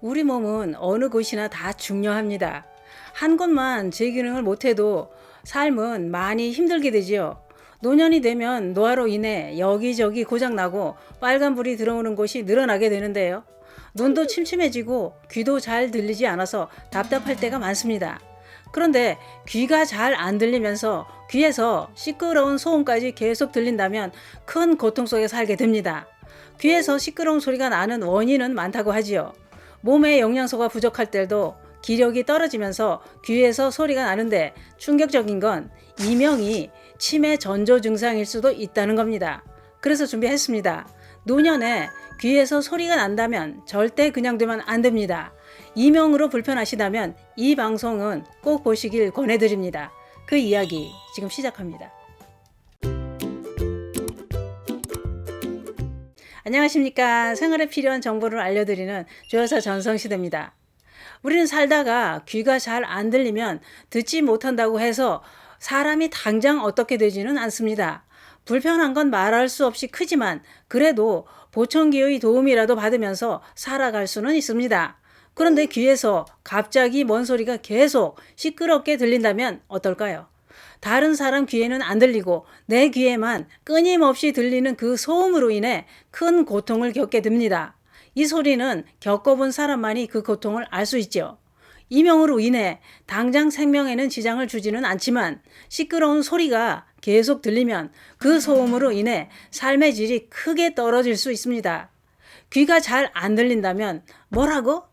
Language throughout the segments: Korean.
우리 몸은 어느 곳이나 다 중요합니다. 한 곳만 제 기능을 못해도 삶은 많이 힘들게 되지요. 노년이 되면 노화로 인해 여기저기 고장나고 빨간불이 들어오는 곳이 늘어나게 되는데요. 눈도 침침해지고 귀도 잘 들리지 않아서 답답할 때가 많습니다. 그런데 귀가 잘 안 들리면서 귀에서 시끄러운 소음까지 계속 들린다면 큰 고통 속에 살게 됩니다. 귀에서 시끄러운 소리가 나는 원인은 많다고 하지요. 몸에 영양소가 부족할 때도 기력이 떨어지면서 귀에서 소리가 나는데 충격적인 건 이명이 치매 전조 증상일 수도 있다는 겁니다. 그래서 준비했습니다. 노년에 귀에서 소리가 난다면 절대 그냥 두면 안 됩니다. 이명으로 불편하시다면 이 방송은 꼭 보시길 권해드립니다. 그 이야기 지금 시작합니다. 안녕하십니까. 생활에 필요한 정보를 알려드리는 조여사 전성시대입니다. 우리는 살다가 귀가 잘 안 들리면 듣지 못한다고 해서 사람이 당장 어떻게 되지는 않습니다. 불편한 건 말할 수 없이 크지만 그래도 보청기의 도움이라도 받으면서 살아갈 수는 있습니다. 그런데 귀에서 갑자기 먼 소리가 계속 시끄럽게 들린다면 어떨까요? 다른 사람 귀에는 안 들리고 내 귀에만 끊임없이 들리는 그 소음으로 인해 큰 고통을 겪게 됩니다. 이 소리는 겪어본 사람만이 그 고통을 알 수 있죠. 이명으로 인해 당장 생명에는 지장을 주지는 않지만 시끄러운 소리가 계속 들리면 그 소음으로 인해 삶의 질이 크게 떨어질 수 있습니다. 귀가 잘 안 들린다면 뭐라고?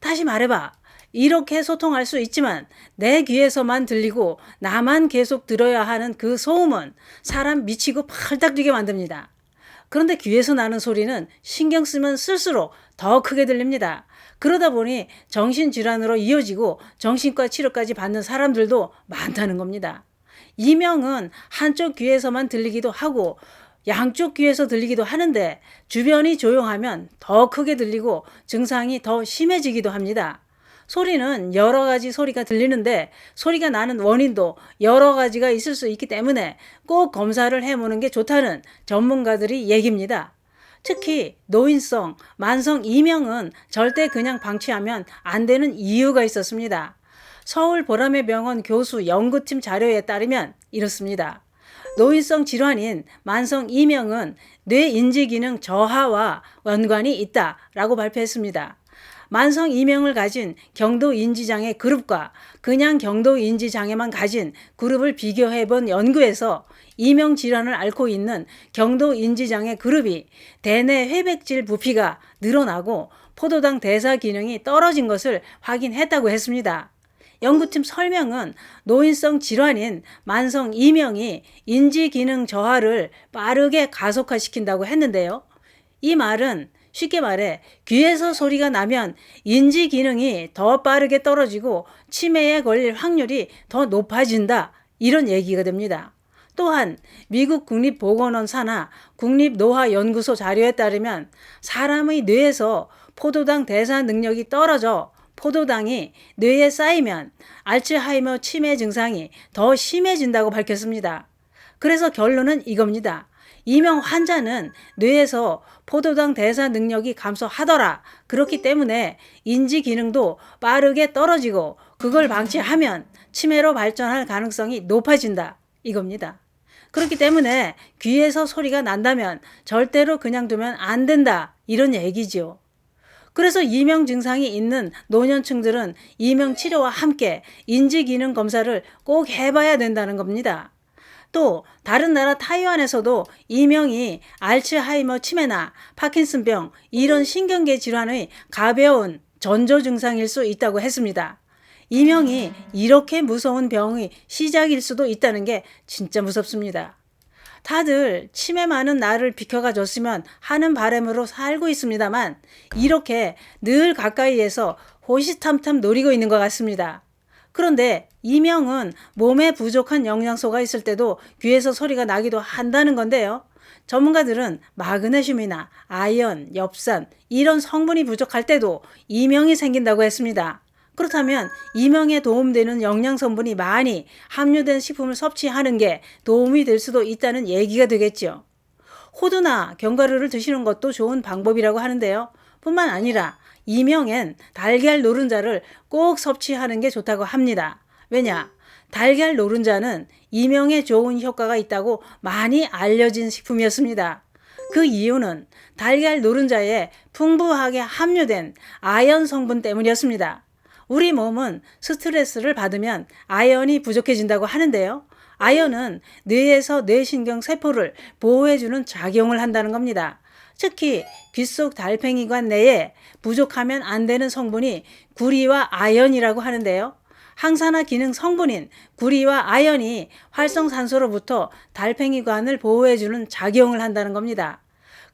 다시 말해봐. 이렇게 소통할 수 있지만 내 귀에서만 들리고 나만 계속 들어야 하는 그 소음은 사람 미치고 팔딱 뛰게 만듭니다. 그런데 귀에서 나는 소리는 신경 쓰면 쓸수록 더 크게 들립니다. 그러다 보니 정신질환으로 이어지고 정신과 치료까지 받는 사람들도 많다는 겁니다. 이명은 한쪽 귀에서만 들리기도 하고 양쪽 귀에서 들리기도 하는데 주변이 조용하면 더 크게 들리고 증상이 더 심해지기도 합니다. 소리는 여러 가지 소리가 들리는데 소리가 나는 원인도 여러 가지가 있을 수 있기 때문에 꼭 검사를 해보는 게 좋다는 전문가들이 얘기입니다. 특히 노인성, 만성 이명은 절대 그냥 방치하면 안 되는 이유가 있었습니다. 서울 보라매 병원 교수 연구팀 자료에 따르면 이렇습니다. 노인성 질환인 만성 이명은 뇌 인지 기능 저하와 연관이 있다라고 발표했습니다. 만성 이명을 가진 경도 인지장애 그룹과 그냥 경도 인지장애만 가진 그룹을 비교해 본 연구에서 이명 질환을 앓고 있는 경도 인지장애 그룹이 대뇌 회백질 부피가 늘어나고 포도당 대사 기능이 떨어진 것을 확인했다고 했습니다. 연구팀 설명은 노인성 질환인 만성 이명이 인지 기능 저하를 빠르게 가속화시킨다고 했는데요. 이 말은 쉽게 말해 귀에서 소리가 나면 인지 기능이 더 빠르게 떨어지고 치매에 걸릴 확률이 더 높아진다. 이런 얘기가 됩니다. 또한 미국 국립보건원 산하 국립노화연구소 자료에 따르면 사람의 뇌에서 포도당 대사 능력이 떨어져 포도당이 뇌에 쌓이면 알츠하이머 치매 증상이 더 심해진다고 밝혔습니다. 그래서 결론은 이겁니다. 이명 환자는 뇌에서 포도당 대사 능력이 감소하더라. 그렇기 때문에 인지 기능도 빠르게 떨어지고 그걸 방치하면 치매로 발전할 가능성이 높아진다. 이겁니다. 그렇기 때문에 귀에서 소리가 난다면 절대로 그냥 두면 안 된다. 이런 얘기지요. 그래서 이명 증상이 있는 노년층들은 이명 치료와 함께 인지 기능 검사를 꼭 해봐야 된다는 겁니다. 또 다른 나라 타이완에서도 이명이 알츠하이머 치매나 파킨슨병 이런 신경계 질환의 가벼운 전조 증상일 수 있다고 했습니다. 이명이 이렇게 무서운 병의 시작일 수도 있다는 게 진짜 무섭습니다. 다들 치매 많은 나를 비켜가 줬으면 하는 바람으로 살고 있습니다만 이렇게 늘 가까이에서 호시탐탐 노리고 있는 것 같습니다. 그런데 이명은 몸에 부족한 영양소가 있을 때도 귀에서 소리가 나기도 한다는 건데요. 전문가들은 마그네슘이나 아연, 엽산 이런 성분이 부족할 때도 이명이 생긴다고 했습니다. 그렇다면 이명에 도움되는 영양 성분이 많이 함유된 식품을 섭취하는 게 도움이 될 수도 있다는 얘기가 되겠죠. 호두나 견과류를 드시는 것도 좋은 방법이라고 하는데요. 뿐만 아니라 이명엔 달걀 노른자를 꼭 섭취하는 게 좋다고 합니다. 왜냐? 달걀 노른자는 이명에 좋은 효과가 있다고 많이 알려진 식품이었습니다. 그 이유는 달걀 노른자에 풍부하게 함유된 아연 성분 때문이었습니다. 우리 몸은 스트레스를 받으면 아연이 부족해진다고 하는데요. 아연은 뇌에서 뇌신경 세포를 보호해주는 작용을 한다는 겁니다. 특히 귓속 달팽이관 내에 부족하면 안 되는 성분이 구리와 아연이라고 하는데요. 항산화 기능 성분인 구리와 아연이 활성산소로부터 달팽이관을 보호해주는 작용을 한다는 겁니다.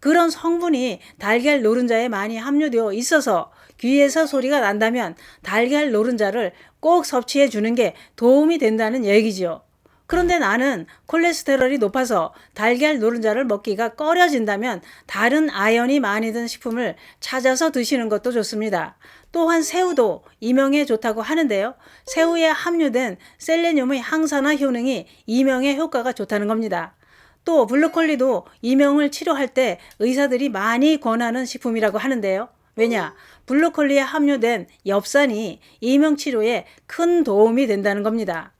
그런 성분이 달걀 노른자에 많이 함유되어 있어서 귀에서 소리가 난다면 달걀 노른자를 꼭 섭취해 주는 게 도움이 된다는 얘기지요. 그런데 나는 콜레스테롤이 높아서 달걀 노른자를 먹기가 꺼려진다면 다른 아연이 많이 든 식품을 찾아서 드시는 것도 좋습니다. 또한 새우도 이명에 좋다고 하는데요. 새우에 함유된 셀레늄의 항산화 효능이 이명에 효과가 좋다는 겁니다. 또 블루콜리도 이명을 치료할 때 의사들이 많이 권하는 식품이라고 하는데요. 왜냐? 블루콜리에 함유된 엽산이 이명 치료에 큰 도움이 된다는 겁니다.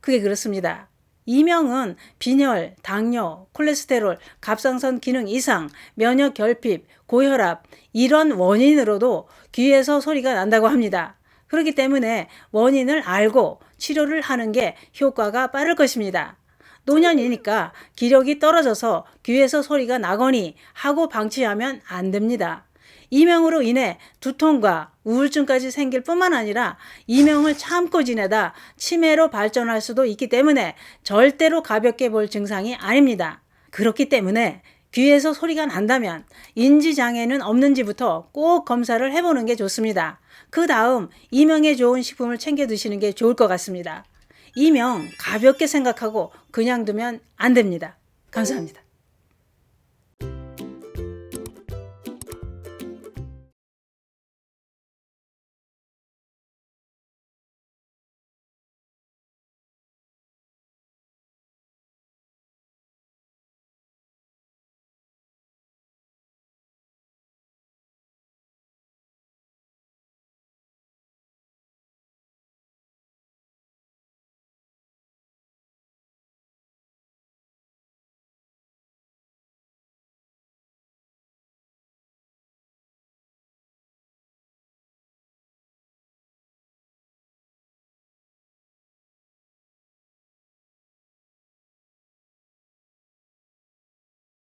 그게 그렇습니다. 이명은 빈혈, 당뇨, 콜레스테롤, 갑상선 기능 이상, 면역 결핍, 고혈압 이런 원인으로도 귀에서 소리가 난다고 합니다. 그렇기 때문에 원인을 알고 치료를 하는 게 효과가 빠를 것입니다. 노년이니까 기력이 떨어져서 귀에서 소리가 나거니 하고 방치하면 안 됩니다. 이명으로 인해 두통과 우울증까지 생길 뿐만 아니라 이명을 참고 지내다 치매로 발전할 수도 있기 때문에 절대로 가볍게 볼 증상이 아닙니다. 그렇기 때문에 귀에서 소리가 난다면 인지장애는 없는지부터 꼭 검사를 해보는 게 좋습니다. 그 다음 이명에 좋은 식품을 챙겨 드시는 게 좋을 것 같습니다. 이명 가볍게 생각하고 그냥 두면 안 됩니다. 감사합니다.